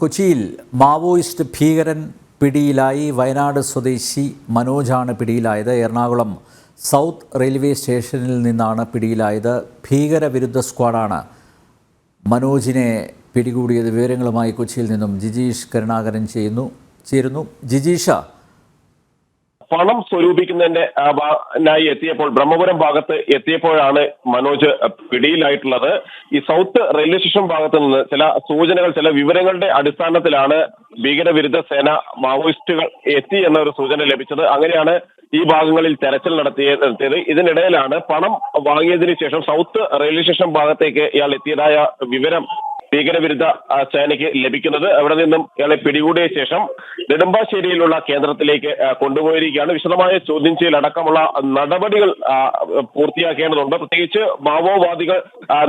കൊച്ചിയിൽ മാവോയിസ്റ്റ് ഭീകരൻ പിടിയിലായി വയനാട് സ്വദേശി മനോജാണ് പിടിയിലായത്. എറണാകുളം സൗത്ത് റെയിൽവേ സ്റ്റേഷനിൽ നിന്നാണ് പിടിയിലായത്. ഭീകരവിരുദ്ധ സ്ക്വാഡാണ് മനോജിനെ പിടികൂടിയത്. വിവരങ്ങളുമായി കൊച്ചിയിൽ നിന്നും ജിജീഷ് കരുണാകരൻ ചെയ്യുന്നു. ചേരുന്നു. ജിജീഷ പണം സ്വരൂപിക്കുന്നതിന്റെ നായി എത്തിയപ്പോൾ ബ്രഹ്മപുരം ഭാഗത്ത് എത്തിയപ്പോഴാണ് മനോജ് പിടിയിലായിട്ടുള്ളത്. ഈ സൗത്ത് റെയിൽവേ സ്റ്റേഷൻ ഭാഗത്ത് നിന്ന് ചില സൂചനകൾ ചില വിവരങ്ങളുടെ അടിസ്ഥാനത്തിലാണ് ഭീകരവിരുദ്ധ സേന മാവോയിസ്റ്റുകൾ എത്തി എന്ന ഒരു സൂചന ലഭിച്ചത്. അങ്ങനെയാണ് ഈ ഭാഗങ്ങളിൽ തെരച്ചിൽ നടത്തിയ- നടത്തിയത്. ഇതിനിടയിലാണ് പണം വാങ്ങിയതിനു ശേഷം സൗത്ത് റെയിൽവേ സ്റ്റേഷൻ ഭാഗത്തേക്ക് ഇയാൾ എത്തിയതായ വിവരം ഭീകരവിരുദ്ധ സേനയ്ക്ക് ലഭിക്കുന്നത് അവിടെ നിന്നും ഇയാളെ പിടികൂടിയ ശേഷം നെടുമ്പാശ്ശേരിയിലുള്ള കേന്ദ്രത്തിലേക്ക് കൊണ്ടുപോയിരിക്കുകയാണ്. വിശദമായ ചോദ്യം ചെയ്യലടക്കമുള്ള നടപടികൾ പൂർത്തിയാക്കേണ്ടതുണ്ട്. പ്രത്യേകിച്ച് മാവോവാദികൾ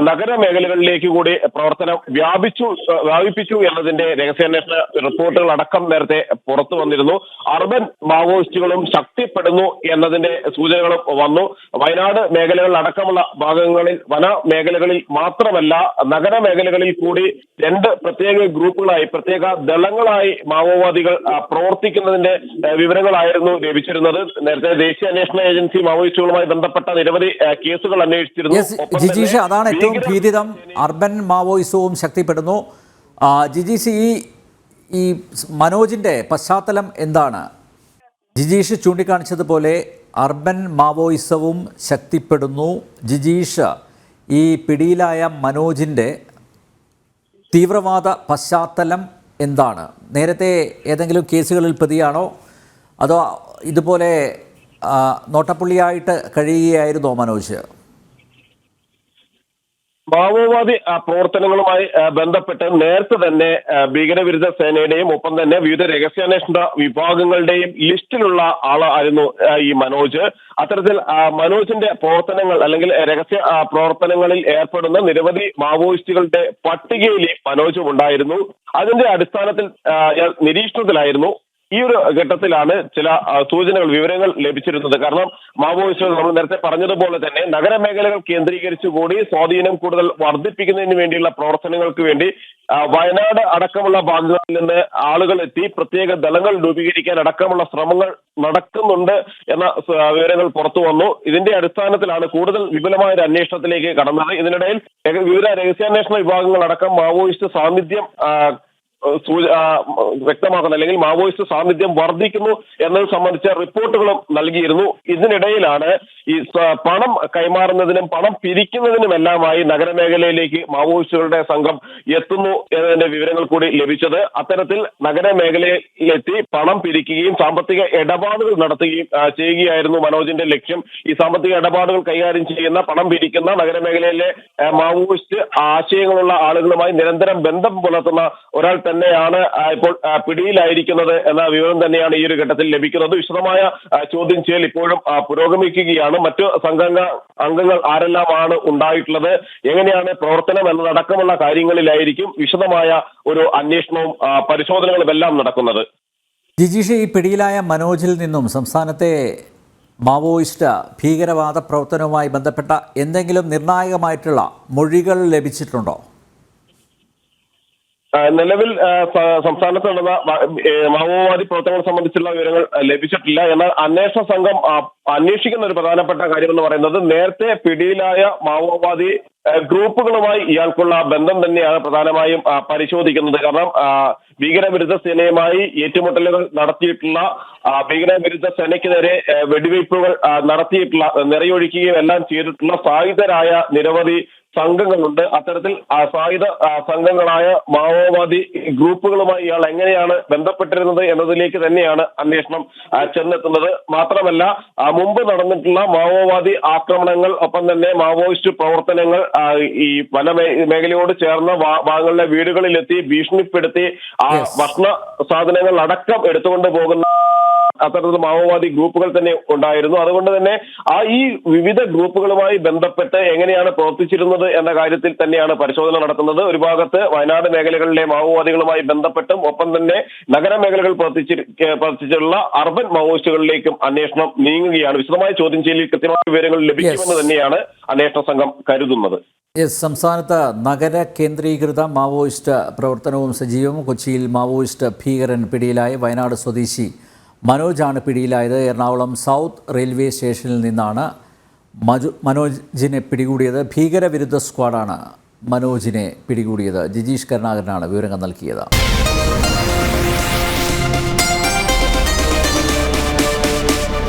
നഗര മേഖലകളിലേക്ക് കൂടി പ്രവർത്തനം വ്യാപിച്ചു വ്യാപിപ്പിച്ചു എന്നതിന്റെ രഹസ്യാന്വേഷണ റിപ്പോർട്ടുകൾ അടക്കം നേരത്തെ പുറത്തു വന്നിരുന്നു. അർബൻ മാവോയിസ്റ്റുകളും ശക്തിപ്പെടുന്നു എന്നതിന്റെ സൂചനകളും വന്നു. വയനാട് മേഖലകളിൽ അടക്കമുള്ള ഭാഗങ്ങളിൽ വന മേഖലകളിൽ മാത്രമല്ല നഗര മേഖലകളിൽ കൂടി രണ്ട് പ്രത്യേക ഗ്രൂപ്പുകളായി പ്രത്യേക ദളങ്ങളായി മാവോവാദികൾ പ്രവർത്തിക്കുന്നതിന്റെ വിവരങ്ങളായിരുന്നു ലഭിച്ചിരുന്നത്. നേരത്തെ ദേശീയ അന്വേഷണ ഏജൻസി മാവോയിസ്റ്റുകളുമായി ബന്ധപ്പെട്ട നിരവധി കേസുകൾ അന്വേഷിച്ചിരുന്നു. ജിജീഷ് അതാണ് ഏറ്റവും ഭീതിതം. അർബൻ മാവോയിസവും ശക്തിപ്പെടുന്നു. ജിജീഷ് ഈ ഈ മനോജിന്റെ പശ്ചാത്തലം എന്താണ്? ജിജീഷ് ചൂണ്ടിക്കാണിച്ചതുപോലെ അർബൻ മാവോയിസവും ശക്തിപ്പെടുന്നു. ജിജീഷ് ഈ പിടിയിലായ മനോജിന്റെ തീവ്രവാദ പശ്ചാത്തലം എന്താണ്? നേരത്തെ ഏതെങ്കിലും കേസുകളിൽ പ്രതിയാണോ? അതോ ഇതുപോലെ നോട്ടപ്പുള്ളിയായിട്ട് കഴിയുകയായിരുന്നോ മനോജ്? മാവോവാദി പ്രവർത്തനങ്ങളുമായി ബന്ധപ്പെട്ട് നേരത്തെ തന്നെ ഭീകരവിരുദ്ധ സേനയുടെയും ഒപ്പം തന്നെ വിവിധ രഹസ്യാന്വേഷണ വിഭാഗങ്ങളുടെയും ലിസ്റ്റിലുള്ള ആളായിരുന്നു ഈ മനോജ്. അത്തരത്തിൽ മനോജിന്റെ പ്രവർത്തനങ്ങൾ അല്ലെങ്കിൽ രഹസ്യ പ്രവർത്തനങ്ങളിൽ ഏർപ്പെടുന്ന നിരവധി മാവോയിസ്റ്റുകളുടെ പട്ടികയിൽ മനോജും ഉണ്ടായിരുന്നു. അതിന്റെ അടിസ്ഥാനത്തിൽ നിരീക്ഷണത്തിലായിരുന്നു. ഈ ഒരു ഘട്ടത്തിലാണ് ചില സൂചനകൾ വിവരങ്ങൾ ലഭിച്ചിരുന്നത്. കാരണം മാവോയിസ്റ്റുകൾ നമ്മൾ നേരത്തെ പറഞ്ഞതുപോലെ തന്നെ നഗരമേഖലകൾ കേന്ദ്രീകരിച്ചുകൂടി സ്വാധീനം കൂടുതൽ വർദ്ധിപ്പിക്കുന്നതിന് വേണ്ടിയുള്ള പ്രവർത്തനങ്ങൾക്ക് വേണ്ടി വയനാട് അടക്കമുള്ള ഭാഗങ്ങളിൽ നിന്ന് ആളുകൾ എത്തി പ്രത്യേക ദളങ്ങൾ രൂപീകരിക്കാൻ അടക്കമുള്ള ശ്രമങ്ങൾ നടക്കുന്നുണ്ട് എന്ന വിവരങ്ങൾ പുറത്തു വന്നു. ഇതിന്റെ അടിസ്ഥാനത്തിലാണ് കൂടുതൽ വിപുലമായ ഒരു അന്വേഷണത്തിലേക്ക് കടന്നത്. ഇതിനിടയിൽ വിവിധ രഹസ്യാന്വേഷണ വിഭാഗങ്ങൾ അടക്കം മാവോയിസ്റ്റ് സാന്നിധ്യം വ്യക്തമാക്കുന്ന. അല്ലെങ്കിൽ മാവോയിസ്റ്റ് സാന്നിധ്യം വർദ്ധിക്കുന്നു എന്നത് സംബന്ധിച്ച റിപ്പോർട്ടുകളും നൽകിയിരുന്നു. ഇതിനിടയിലാണ് ഈ പണം കൈമാറുന്നതിനും പണം പിരിക്കുന്നതിനുമെല്ലാമായി നഗരമേഖലയിലേക്ക് മാവോയിസ്റ്റുകളുടെ സംഘം എത്തുന്നു എന്നതിന്റെ വിവരങ്ങൾ കൂടി ലഭിച്ചത്. അത്തരത്തിൽ നഗരമേഖലയിലെത്തി പണം പിരിക്കുകയും സാമ്പത്തിക ഇടപാടുകൾ നടത്തുകയും ചെയ്യുകയായിരുന്നു മനോജിന്റെ ലക്ഷ്യം. ഈ സാമ്പത്തിക ഇടപാടുകൾ കൈകാര്യം ചെയ്യുന്ന പണം പിരിക്കുന്ന നഗരമേഖലയിലെ മാവോയിസ്റ്റ് ആശയങ്ങളുള്ള ആളുകളുമായി നിരന്തരം ബന്ധം പുലർത്തുന്ന ഒരാൾ തന്നെയാണ് ഇപ്പോൾ പിടിയിലായിരിക്കുന്നത് എന്ന വിവരം തന്നെയാണ് ഈ ഒരു ഘട്ടത്തിൽ ലഭിക്കുന്നത്. വിശദമായ ചോദ്യം ചെയ്യൽ ഇപ്പോഴും ആ, പുരോഗമിക്കുകയാണ് മറ്റ് സംഘടന അംഗങ്ങൾ ആരെല്ലാമാണ് ഉണ്ടായിട്ടുള്ളത്? എങ്ങനെയാണ് പ്രവർത്തനം എന്നതടക്കമുള്ള കാര്യങ്ങളിലായിരിക്കും വിശദമായ ഒരു അന്വേഷണവും പരിശോധനകളും എല്ലാം നടക്കുന്നത്. ജിജീഷ് ഈ പിടിയിലായ മനോജിൽ നിന്നും സംസ്ഥാനത്തെ മാവോയിസ്റ്റ് ഭീകരവാദ പ്രവർത്തനവുമായി ബന്ധപ്പെട്ട എന്തെങ്കിലും നിർണായകമായിട്ടുള്ള മൊഴികൾ ലഭിച്ചിട്ടുണ്ടോ? നിലവിൽ ആ, സ- സംസ്ഥാനത്ത് നടന്ന മാവോവാദി പ്രവർത്തനങ്ങൾ സംബന്ധിച്ചുള്ള വിവരങ്ങൾ ലഭിച്ചിട്ടില്ല. എന്നാൽ അന്വേഷണ സംഘം അന്വേഷിക്കുന്ന ഒരു പ്രധാനപ്പെട്ട കാര്യം എന്ന് പറയുന്നത് നേരത്തെ പിടിയിലായ മാവോവാദി ഗ്രൂപ്പുകളുമായി ഇയാൾക്കുള്ള ബന്ധം തന്നെയാണ് പ്രധാനമായും പരിശോധിക്കുന്നത്. കാരണം ഭീകരവിരുദ്ധ സേനയുമായി ഏറ്റുമുട്ടലുകൾ നടത്തിയിട്ടുള്ള ഭീകരവിരുദ്ധ സേനയ്ക്ക് നേരെ വെടിവയ്പ്പുകൾ നടത്തിയിട്ടുള്ള നിറയൊഴിക്കുകയും എല്ലാം ചെയ്തിട്ടുള്ള സായുധരായ നിരവധി സംഘങ്ങളുണ്ട് അത്തരത്തിൽ സായുധ സംഘങ്ങളായ മാവോവാദി ഗ്രൂപ്പുകളുമായി ഇയാൾ എങ്ങനെയാണ് ബന്ധപ്പെട്ടിരുന്നത് എന്നതിലേക്ക് തന്നെയാണ് അന്വേഷണം ചെന്നെത്തുന്നത് മാത്രമല്ല ആ, മുമ്പ് നടന്നിട്ടുള്ള മാവോവാദി ആക്രമണങ്ങൾ ഒപ്പം തന്നെ മാവോയിസ്റ്റ് പ്രവർത്തനങ്ങൾ ഈ വന മേഖലയോട് ചേർന്ന ഭാഗങ്ങളിലെ വീടുകളിലെത്തി ഭീഷണിപ്പെടുത്തി ആ. ഭക്ഷണ സാധനങ്ങൾ അടക്കം എടുത്തുകൊണ്ട് പോകുന്ന അത്തരത്തിൽ മാവോവാദി ഗ്രൂപ്പുകൾ തന്നെ ഉണ്ടായിരുന്നു. അതുകൊണ്ട് തന്നെ ആ ഈ വിവിധ ഗ്രൂപ്പുകളുമായി ബന്ധപ്പെട്ട് എങ്ങനെയാണ് പ്രവർത്തിച്ചിരുന്നത് എന്ന കാര്യത്തിൽ തന്നെയാണ് പരിശോധന നടത്തുന്നത്. ഒരു ഭാഗത്ത് വയനാട് മേഖലകളിലെ മാവോവാദികളുമായി ബന്ധപ്പെട്ടും ഒപ്പം തന്നെ നഗര മേഖലകൾ പ്രവർത്തിച്ചി പ്രവർത്തിച്ചിട്ടുള്ള അർബൻ മാവോയിസ്റ്റുകളിലേക്കും അന്വേഷണം നീങ്ങുകയാണ്. വിശദമായ ചോദ്യം ചെയ്യലിൽ കൃത്യമായ വിവരങ്ങൾ ലഭിക്കുമെന്ന് തന്നെയാണ് അന്വേഷണ സംഘം കരുതുന്നത്. യെസ് സംസ്ഥാനത്ത് നഗര കേന്ദ്രീകൃത മാവോയിസ്റ്റ് പ്രവർത്തനവും സജീവം. കൊച്ചിയിൽ മാവോയിസ്റ്റ് ഭീകരൻ പിടിയിലായി. വയനാട് സ്വദേശി മനോജാണ് പിടിയിലായത്. എറണാകുളം സൗത്ത് റെയിൽവേ സ്റ്റേഷനിൽ നിന്നാണ് മജു മനോജിനെ പിടികൂടിയത്. ഭീകരവിരുദ്ധ സ്ക്വാഡാണ് മനോജിനെ പിടികൂടിയത്. ജിജീഷ് കരുണാകരനാണ് വിവരങ്ങൾ നൽകിയത്.